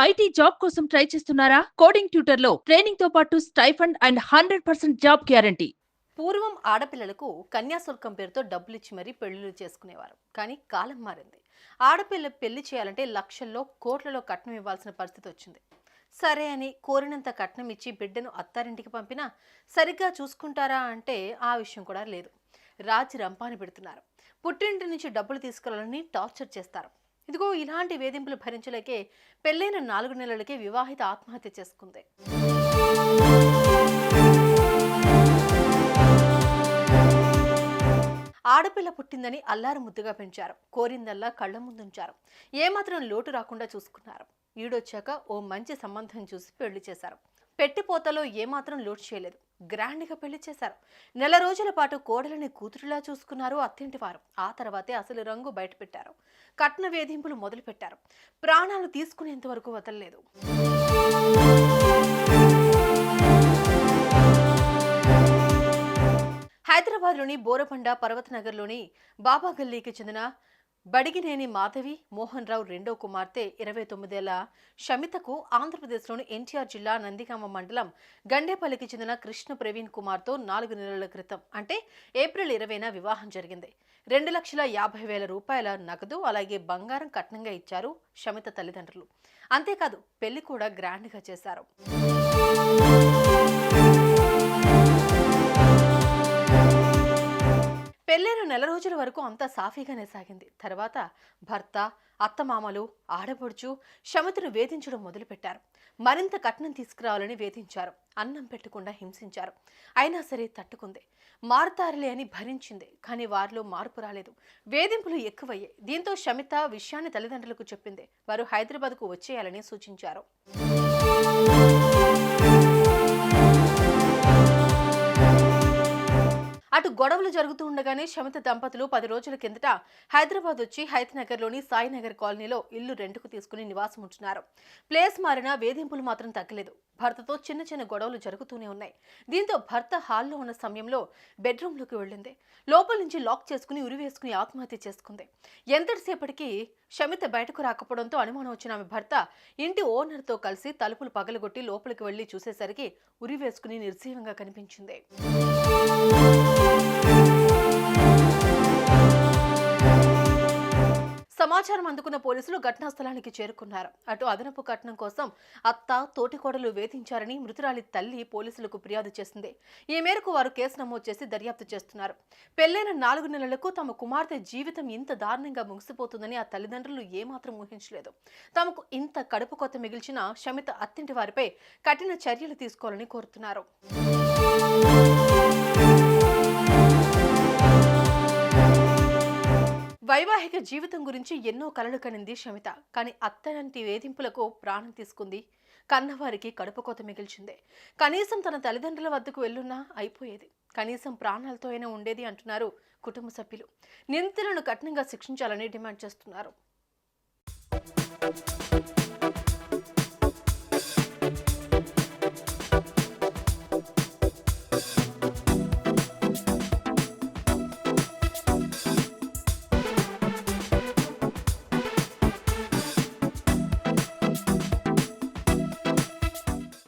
IT job కోసం try చేస్తున్నారా? Coding ట్యూటర్లో ట్రైనింగ్తో పాటు stipend and hundred percent job guarantee. పూర్వం ఆడపిల్లలకు కన్యాశుల్కం పేరుతో డబ్బులు ఇచ్చి మరీ పెళ్ళిళ్ళు చేసుకునేవారు. కానీ కాలం మారింది. ఆడపిల్ల పెళ్ళి చేయాలంటే లక్షల్లో కోట్లలో కట్నం ఇవ్వాల్సిన పరిస్థితి వచ్చింది. సరే అని కోరినంత కట్నం ఇచ్చి బిడ్డను అత్తారింటికి పంపినా సరిగ్గా చూసుకుంటారా అంటే ఆ విషయం కూడా లేదు. రాజు రంపాని పెడుతున్నారు. పుట్టింటి నుంచి డబ్బులు తీసుకురావాలని టార్చర్ చేస్తారు. ఇదిగో ఇలాంటి వేధింపులు భరించలేకే పెళ్ళైన నాలుగు నెలలకే వివాహిత ఆత్మహత్య చేసుకుంది. ఆడపిల్ల పుట్టిందని అల్లారు ముద్దుగా పెంచారు. కోరిందల్లా కళ్ళ ముందుంచారు. ఏమాత్రం లోటు రాకుండా చూసుకున్నారు. ఈడొచ్చాక ఓ మంచి సంబంధం చూసి పెళ్ళి చేశారు. పెట్టిపోతలో ఏమాత్రం లోటు చేయలేదు. గ్రాండ్గా పెళ్ళి చేశారు. నెల రోజుల పాటు కోడలని కూతురులా చూసుకున్నారు అత్తింటి వారు ఆ తర్వాతే అసలు రంగు బయటపెట్టారు. కట్న వేధింపులు మొదలుపెట్టారు. ప్రాణాలు తీసుకునేంత వరకు వదలలేదు. హైదరాబాద్లోని బోరపండ పర్వతనగర్లోని బాబా గల్లీకి చెందిన బడిగినేని మాధవి మోహన్ రావు రెండో కుమార్తె ఇరవై తొమ్మిదేళ్ళ షమితకు ఆంధ్రప్రదేశ్లోని ఎన్టీఆర్ జిల్లా నందిగామ మండలం గండేపల్లికి చెందిన కృష్ణ ప్రవీణ్ కుమార్తో నాలుగు నెలల క్రితం అంటే ఏప్రిల్ ఇరవైన వివాహం జరిగింది. రెండు లక్షల యాభై వేల రూపాయల నగదు అలాగే బంగారం కట్నంగా ఇచ్చారు షమిత తల్లిదండ్రులు. అంతేకాదు పెళ్ళి కూడా గ్రాండ్గా చేశారు. పెళ్ళైన నెల రోజుల వరకు అంతా సాఫీగానే సాగింది. తర్వాత భర్త అత్తమామలు ఆడపడుచు షమతను వేధించడం మొదలుపెట్టారు. మరింత కట్నం తీసుకురావాలని వేధించారు. అన్నం పెట్టకుండా హింసించారు. అయినా సరే తట్టుకుంది. మారుతారులే అని భరించింది. కానీ వారిలో మార్పు రాలేదు. వేధింపులు ఎక్కువయ్యాయి. దీంతో శమిత విషయాన్ని తల్లిదండ్రులకు చెప్పింది. వారు హైదరాబాద్కు వచ్చేయాలని సూచించారు. అటు గొడవలు జరుగుతూ ఉండగానే శమిత దంపతులు పది రోజుల కిందట హైదరాబాద్ వచ్చి హైత్నగర్లోని సాయినగర్ కాలనీలో ఇల్లు రెంటుకు తీసుకుని నివాసం ఉంటున్నారు. ప్లేస్ మారినా వేధింపులు మాత్రం తగ్గలేదు. భర్తతో చిన్న చిన్న గొడవలు జరుగుతూనే ఉన్నాయి. దీంతో భర్త హాల్లో ఉన్న సమయంలో బెడ్రూమ్లోకి వెళ్ళింది. లోపల నుంచి లాక్ చేసుకుని ఉరివేసుకుని ఆత్మహత్య చేసుకుంది. ఎంతటిసేపటికి శమిత బయటకు రాకపోవడంతో అనుమానం వచ్చిన ఆమె భర్త ఇంటి ఓనర్తో కలిసి తలుపులు పగలగొట్టి లోపలికి వెళ్ళి చూసేసరికి ఉరివేసుకుని నిర్జీవంగా కనిపించింది. సమాచారం అందుకున్న పోలీసులు ఘటనా స్థలానికి చేరుకున్నారు. అటు అదనపు కట్నం కోసం అత్త తోటికోడలు వేధించారని మృతురాలి తల్లి పోలీసులకు ఫిర్యాదు చేసింది. ఈ మేరకు వారు కేసు నమోదు చేసి దర్యాప్తు చేస్తున్నారు. పెళ్ళైన నాలుగు నెలలకు తమ కుమార్తె జీవితం ఇంత దారుణంగా ముగిసిపోతుందని ఆ తల్లిదండ్రులు ఏమాత్రం ఊహించలేదు. తమకు ఇంత కడుపు కొత్త మిగిల్చిన శమిత అత్తింటి వారిపై కఠిన చర్యలు తీసుకోవాలని కోరుతున్నారు. వైవాహిక జీవితం గురించి ఎన్నో కలలు కనింది షమిత కానీ అత్తనంటి వేధింపులకు ప్రాణం తీసుకుంది. కన్నవారికి కడుపుకోత మిగిల్చిందే మిగిల్చింది. కనీసం తన తల్లిదండ్రుల వద్దకు వెళ్ళున్నా అయిపోయేది. కనీసం ప్రాణాలతో అయినా ఉండేది అంటున్నారు కుటుంబ సభ్యులు. నిందితులను కఠినంగా శిక్షించాలని డిమాండ్ చేస్తున్నారు.